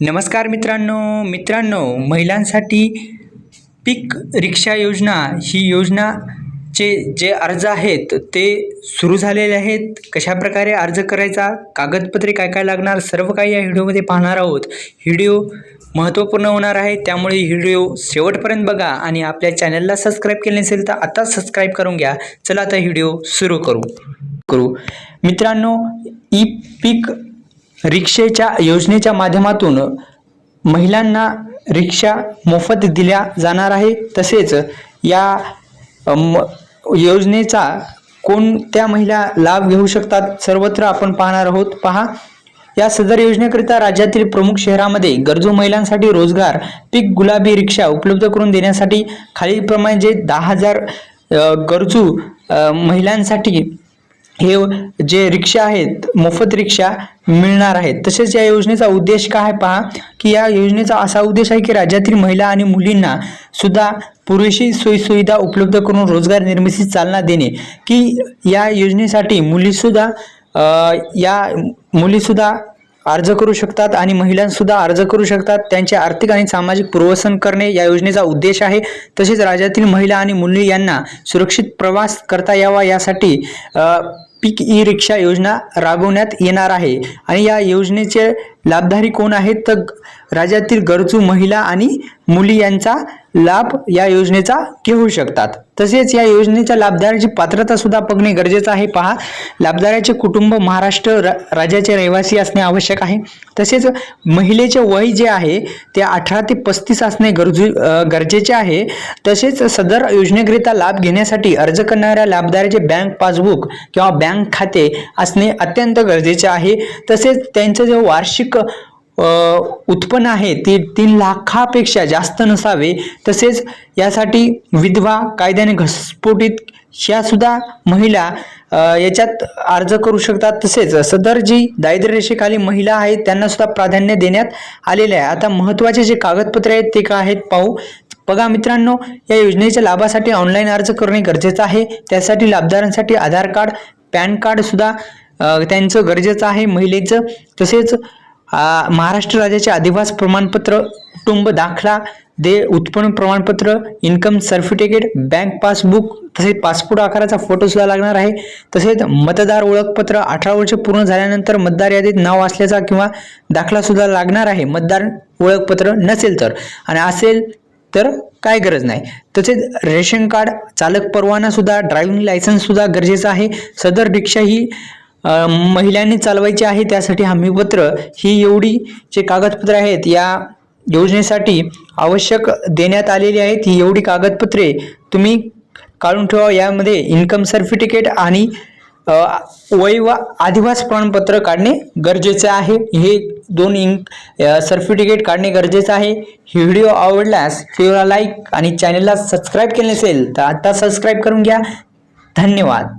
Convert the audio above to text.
नमस्कार मित्रांनो मित्रांनो महिलांसाठी पीक रिक्षा योजना ही योजनाचे जे अर्ज आहेत ते सुरू झालेले आहेत. कशाप्रकारे अर्ज करायचा कागदपत्रे काय काय लागणार सर्व काही या व्हिडिओमध्ये पाहणार आहोत. व्हिडिओ महत्त्वपूर्ण होणार आहे त्यामुळे व्हिडिओ शेवटपर्यंत बघा आणि आपल्या चॅनलला सबस्क्राईब केले नसेल तर आता सबस्क्राईब करून घ्या. चला आता व्हिडिओ सुरू करू. करू. मित्रांनो ई पीक रिक्षेच्या योजनेच्या माध्यमातून महिलांना रिक्षा मोफत दिल्या जाणार आहे. तसेच या म योजनेचा कोणत्या महिला लाभ घेऊ शकतात सर्वत्र आपण पाहणार आहोत. पहा या सदर योजनेकरिता राज्यातील प्रमुख शहरामध्ये गरजू महिलांसाठी रोजगार पीक गुलाबी रिक्षा उपलब्ध करून देण्यासाठी खालीलप्रमाणे जे दहा हजार गरजू महिलांसाठी हे जे रिक्षा आहेत मोफत रिक्षा मिळणार आहेत. तसेच या योजनेचा उद्देश काय आहे पहा की या योजनेचा असा उद्देश आहे की राज्यातील महिला आणि मुलींना सुद्धा पुरेशी सोयीसुविधा उपलब्ध करून रोजगार निर्मितीस चालना देणे. की या योजनेसाठी मुलीसुद्धा या मुलीसुद्धा अर्ज करू शकतात आणि महिलांसुद्धा अर्ज करू शकतात. त्यांचे आर्थिक आणि सामाजिक पूर्वसन करणे या योजनेचा उद्देश आहे. तसेच राज्यातील महिला आणि मुली यांना सुरक्षित प्रवास करता यावा यासाठी पीक ई रिक्षा योजना राबवण्यात येणार आहे. आणि या योजनेचे लाभधारी कोण आहेत? तर राज्यातील गरजू महिला आणि मुली यांचा लाभ या योजनेचा घेऊ शकतात. तसेच या योजनेच्या लाभधाऱ्याची पात्रता सुद्धा बघणे गरजेचं आहे. पहा लाभधाऱ्याचे कुटुंब महाराष्ट्र रा राज्याचे रहिवासी असणे आवश्यक आहे. तसेच महिलेचे वय जे आहे ते अठरा ते पस्तीस असणे गरजू गरजेचे आहे. तसेच सदर योजनेकरिता लाभ घेण्यासाठी अर्ज करणाऱ्या लाभधाऱ्याचे बँक पासबुक किंवा बँक खाते असणे अत्यंत गरजेचे आहे. तसेच त्यांचं जे वार्षिक उत्पन्न आहे ती तीन लाखापेक्षा जास्त नसावे तसेच यासाठी विधवा कायद्याने घसस्फोटित ह्या सुद्धा महिला याच्यात अर्ज करू शकतात. तसेच सदर जी दारिद्र्य रेषेखाली महिला आहेत त्यांना सुद्धा प्राधान्य देण्यात आलेले आहे. आता महत्त्वाचे जे कागदपत्रे आहेत ते काय आहेत पाहू. बघा मित्रांनो या योजनेच्या लाभासाठी ऑनलाईन अर्ज करणे गरजेचं आहे. त्यासाठी लाभदारांसाठी आधार कार्ड पॅन कार्ड सुद्धा त्यांचं गरजेचं आहे महिलेचं. तसेच महाराष्ट्र राज्याचे अधिवास प्रमाणपत्र कुटुंब दाखला दे उत्पन्न प्रमाणपत्र इन्कम सर्टिफिकेट बँक पासबुक तसेच पासपोर्ट आकाराचा फोटो सुद्धा लागणार आहे. तसेच मतदार ओळखपत्र अठरा वर्ष पूर्ण झाल्यानंतर मतदार यादीत नाव असल्याचा किंवा दाखला सुद्धा लागणार आहे. मतदार ओळखपत्र नसेल तर. आणि असेल तर काय गरज नाही. तसेच रेशन कार्ड चालक परवाना सुद्धा ड्रायव्हिंग लायसन्स सुद्धा गरजेचं आहे. सदर रिक्षा ही महिलांनी चालवायची आहे त्यासाठी हमीपत्र ही एवढी जे कागदपत्र आहेत या योजनेसाठी आवश्यक देण्यात आलेली आहेत. ही एवढी कागदपत्रे तुम्ही काढून ठेवा. यामध्ये इन्कम सर्टिफिकेट आणि वय व आदिवास प्रमाणपत्र काढणे गरजेचे आहे. हे दोन इंक सर्टिफिकेट काढणे गरजेचं आहे. ही व्हिडिओ आवडल्यास व्हिडिओला लाईक आणि चॅनलला सबस्क्राईब केले नसेल तर आत्ता सबस्क्राईब करून घ्या. धन्यवाद.